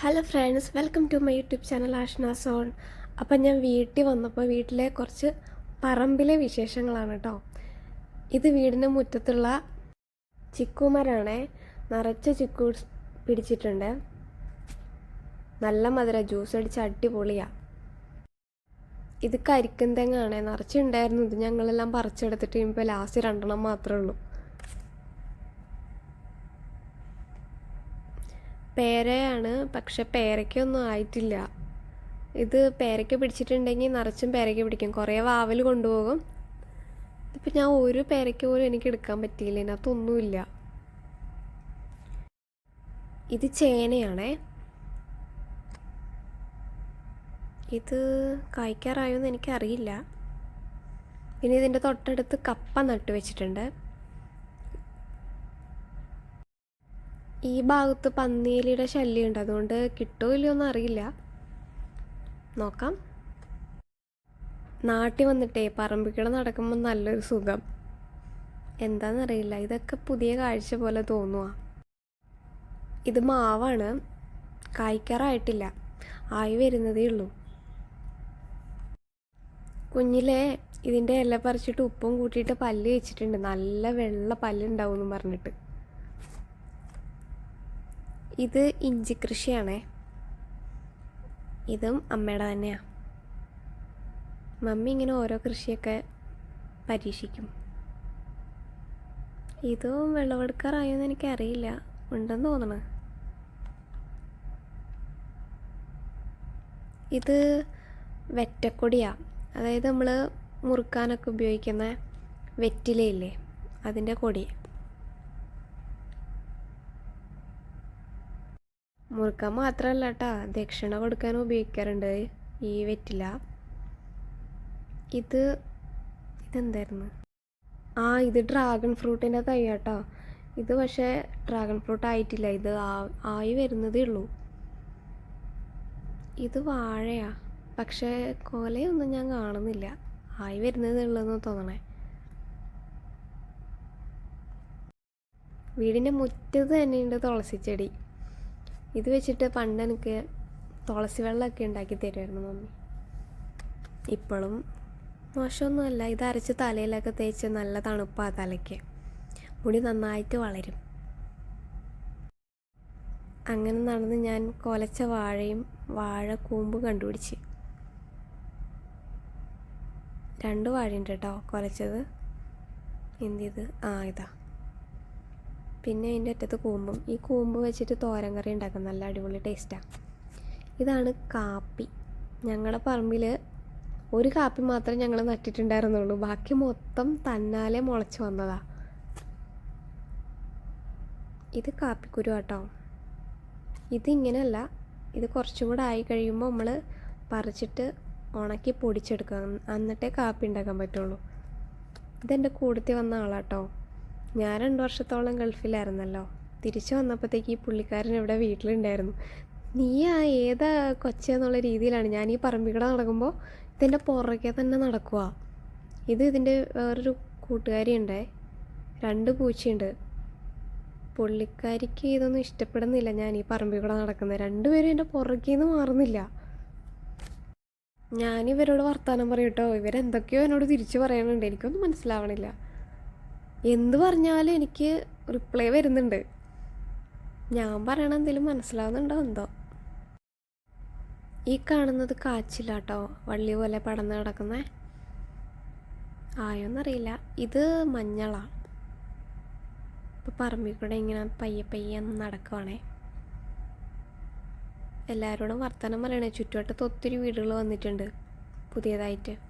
Hello friends welcome to my YouTube channel Ashna zone അപ്പം ഞാൻ വീട്ടിൽ വന്നപ്പോൾ വീട്ടിലെ കുറച്ച് പറമ്പിലെ വിശേഷങ്ങളാണ് കേട്ടോ ഇത് വീടിന് മുറ്റത്തുള്ള ചിക്കുമരാണേ. നിറച്ച് ചിക്കു പിടിച്ചിട്ടുണ്ട്. നല്ല മധുര ജ്യൂസ് അടിച്ച് അടിപൊളിയാണ് ഇത് കരിക്കും തെങ്ങാണേ. നിറച്ചുണ്ടായിരുന്നു. ഇത് ഞങ്ങളെല്ലാം പറിച്ചെടുത്തിട്ട് ഇപ്പോൾ ലാസ്റ്റ് രണ്ടെണ്ണം മാത്രമേ ഉള്ളൂ. പേരയാണ് പക്ഷെ പേരയ്ക്കൊന്നും ആയിട്ടില്ല. ഇത് പേരയ്ക്ക പിടിച്ചിട്ടുണ്ടെങ്കിൽ നിറച്ചും പേരയ്ക്ക പിടിക്കും. കുറേ വാവൽ കൊണ്ടുപോകും. ഇപ്പം ഞാൻ ഒരു പേരയ്ക്ക പോലും എനിക്ക് എടുക്കാൻ പറ്റിയില്ല. ഇതിനകത്തൊന്നുമില്ല ഇത് ചേനയാണേ. ഇത് കായ്ക്കാറായോ എന്ന് എനിക്കറിയില്ല. പിന്നെ ഇതിന്റെ തൊട്ടടുത്ത് കപ്പ നട്ടു വെച്ചിട്ടുണ്ട് ഈ ഭാഗത്ത് പന്നിയലിയുടെ ശല്യമുണ്ട്. അതുകൊണ്ട് കിട്ടുമോ ഇല്ലയോ എന്ന് അറിയില്ല. നോക്കാം. നാട്ടിൽ വന്നിട്ടേ പറമ്പിക്കട നടക്കുമ്പോൾ നല്ലൊരു സുഖം. എന്താണെന്നറിയില്ല ഇതൊക്കെ പുതിയ കാഴ്ച പോലെ തോന്നുക ഇത് മാവാണ്. കായ്ക്കാറായിട്ടില്ല. ആയി വരുന്നതേ ഉള്ളൂ. കുഞ്ഞിലെ ഇതിന്റെ ഇല പറിച്ചിട്ട് ഉപ്പും കൂട്ടിയിട്ട് പല്ല് വെച്ചിട്ടുണ്ട് നല്ല വെള്ള പല്ലുണ്ടാവും എന്ന് പറഞ്ഞിട്ട്. ഇത് ഇഞ്ചി കൃഷിയാണേ. ഇതും അമ്മയുടെ തന്നെയാണ് മമ്മി ഇങ്ങനെ ഓരോ കൃഷിയൊക്കെ പരീക്ഷിക്കും. ഇതും വിളവെടുക്കാറായോന്ന് എനിക്കറിയില്ല. ഉണ്ടെന്ന് തോന്നണ. ഇത് വെറ്റക്കൊടിയാണ് അതായത് നമ്മൾ മുറുക്കാനൊക്കെ ഉപയോഗിക്കുന്ന വെറ്റിലയില്ലേ അതിന്റെ കൊടി. മുറുക്കാൻ മാത്രമല്ല കേട്ടാ ദക്ഷിണ കൊടുക്കാനും ഉപയോഗിക്കാറുണ്ട്. ഈ വെറ്റില. ഇത് ഇതെന്തായിരുന്നു? ആ ഇത് ഡ്രാഗൺ ഫ്രൂട്ടിന്റെ തൈ കേട്ടോ ഇത് പക്ഷേ ഡ്രാഗൺ ഫ്രൂട്ട് ആയിട്ടില്ല. ഇത് ആയി വരുന്നതേ ഉള്ളൂ. ഇത് വാഴയാ. പക്ഷേ കൊലയൊന്നും ഞാൻ കാണുന്നില്ല. ആയി വരുന്നതേ ഉള്ളൂ എന്ന് തോന്നണേ. വീടിന്റെ മുറ്റത്ത് തന്നെയുണ്ട് തുളസിച്ചെടി. ഇത് വെച്ചിട്ട് പണ്ട് എനിക്ക് തുളസി വെള്ളമൊക്കെ ഉണ്ടാക്കി തരുമായിരുന്നു മമ്മി. ഇപ്പോഴും മോശമൊന്നുമല്ല. ഇത് അരച്ച് തലയിലൊക്കെ തേച്ച് നല്ല തണുപ്പാണ് തലയ്ക്ക്. മുടി നന്നായിട്ട് വളരും. അങ്ങനെ നടന്ന് ഞാൻ കൊലച്ച വാഴയും വാഴ കൂമ്പ് കണ്ടുപിടിച്ച്. രണ്ട് വാഴയുണ്ട് കേട്ടോ കൊലച്ചത്. എന്ത് ചെയ്ത് ആ ഇതാ. പിന്നെ അതിന്റെ അറ്റത്ത് കൂമ്പും. ഈ കൂമ്പ് വെച്ചിട്ട് തോരൻ കറി ഉണ്ടാക്കും നല്ല അടിപൊളി ടേസ്റ്റാണ് ഇതാണ് കാപ്പി. ഞങ്ങളുടെ പറമ്പിൽ ഒരു കാപ്പി മാത്രം ഞങ്ങൾ നട്ടിട്ടുണ്ടായിരുന്നുള്ളൂ. ബാക്കി മൊത്തം തന്നാലേ മുളച്ച് വന്നതാ. ഇത് കാപ്പിക്കുരു കേട്ടോ ഇതിങ്ങനെയല്ല ഇത് കുറച്ചും കൂടെ ആയി കഴിയുമ്പോൾ നമ്മൾ പറിച്ചിട്ട് ഉണക്കി പൊടിച്ചെടുക്കുക. എന്നിട്ടേ കാപ്പി ഉണ്ടാക്കാൻ പറ്റുള്ളൂ. ഇതെന്റെ കൂടത്തിൽ വന്ന ആളാട്ടോ. ഞാൻ രണ്ട് വർഷത്തോളം ഗൾഫിലായിരുന്നല്ലോ. തിരിച്ചു വന്നപ്പോഴത്തേക്ക് ഈ പുള്ളിക്കാരൻ ഇവിടെ വീട്ടിലുണ്ടായിരുന്നു. നീ ആ ഏതാ കൊച്ചെന്നുള്ള രീതിയിലാണ് ഞാൻ ഈ പറമ്പിക്കട നടക്കുമ്പോൾ ഇതിന്റെ പുറകെ തന്നെ നടക്കുക ഇത് ഇതിന്റെ വേറൊരു കൂട്ടുകാരി ഉണ്ടേ രണ്ട് പൂച്ചയുണ്ട്. പുള്ളിക്കാരിക്ക് ഇതൊന്നും ഇഷ്ടപ്പെടുന്നില്ല ഞാൻ ഈ പറമ്പിക്കട കൂടെ നടക്കുന്നത് രണ്ടുപേരും എന്റെ പുറകിൽ നിന്ന് മാറുന്നില്ല. ഞാൻ ഇവരോട് വർത്തമാനം പറയും കേട്ടോ. ഇവരെന്തൊക്കെയോ എന്നോട് തിരിച്ചു പറയാനുണ്ട് എനിക്കൊന്നും മനസ്സിലാവണില്ല. എന്ത് പറഞ്ഞാലും എനിക്ക് റിപ്ലൈ വരുന്നുണ്ട്. ഞാൻ പറയണ എന്തെങ്കിലും മനസ്സിലാവുന്നുണ്ടോ എന്തോ? ഈ കാണുന്നത് കാച്ചില്ല കേട്ടോ വള്ളി പോലെ പടന്ന് കിടക്കുന്നേ. ആയോന്നറിയില്ല. ഇത് മഞ്ഞളാണ് ഇപ്പോൾ പറമ്പിൽ കൂടെ ഇങ്ങനെ പയ്യെ പയ്യെ നടക്കുവാണേ. എല്ലാവരോടും വർത്തമാനം പറയണേ. ചുറ്റുവട്ടത്ത് ഒത്തിരി വീടുകൾ വന്നിട്ടുണ്ട്. പുതിയതായിട്ട്.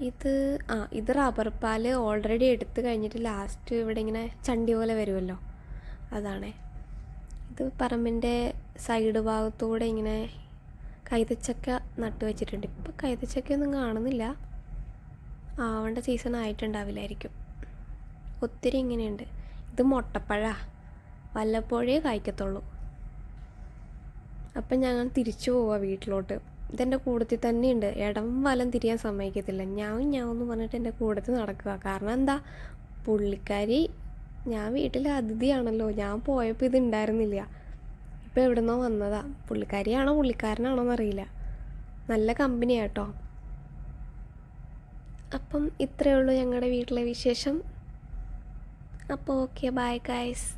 ഇത് ആ ഇത് റബ്ബർ പാൽ ഓൾറെഡി എടുത്തു കഴിഞ്ഞിട്ട് ലാസ്റ്റ് ഇവിടെ ഇങ്ങനെ ചണ്ടി പോലെ വരുമല്ലോ അതാണേ. ഇത് പറമ്പിന്റെ സൈഡ് ഭാഗത്തൂടെ ഇങ്ങനെ കൈതച്ചക്ക നട്ടു വെച്ചിട്ടുണ്ട്. ഇപ്പം കൈതച്ചക്കയൊന്നും കാണുന്നില്ല. ആവേണ്ട സീസൺ ആയിട്ടുണ്ടാവില്ലായിരിക്കും. ഒത്തിരി ഇങ്ങനെയുണ്ട്. ഇത് മുട്ടപ്പഴ. വല്ലപ്പോഴേ കായ്ക്കത്തുള്ളൂ. അപ്പം ഞങ്ങൾ തിരിച്ചു പോവാം വീട്ടിലോട്ട്. ഇതെന്റെ കൂടത്തിൽ തന്നെയുണ്ട്. ഇടം വലം തിരിയാൻ സമ്മതിക്കത്തില്ല. ഞാൻ ഞാൻ എന്ന് പറഞ്ഞിട്ട് എന്റെ കൂടത്തിൽ നടക്കുക. കാരണം എന്താ? പുള്ളിക്കാരി ഞാൻ വീട്ടിലെ അതിഥിയാണല്ലോ. ഞാൻ പോയപ്പോൾ ഇത് ഉണ്ടായിരുന്നില്ല. ഇപ്പോൾ എവിടുന്നോ വന്നതാ. പുള്ളിക്കാരിയാണോ പുള്ളിക്കാരനാണോ എന്നറിയില്ല. നല്ല കമ്പനിയാട്ടോ അപ്പം ഇത്രയേ ഉള്ളൂ ഞങ്ങളുടെ വീട്ടിലെ വിശേഷം. അപ്പോൾ ഓക്കെ ബൈ ഗൈസ്.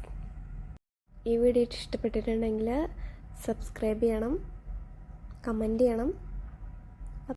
ഈ വീഡിയോ ഇഷ്ടപ്പെട്ടിട്ടുണ്ടെങ്കിൽ സബ്സ്ക്രൈബ് ചെയ്യണം. കമന്റ് ചെയ്യണം.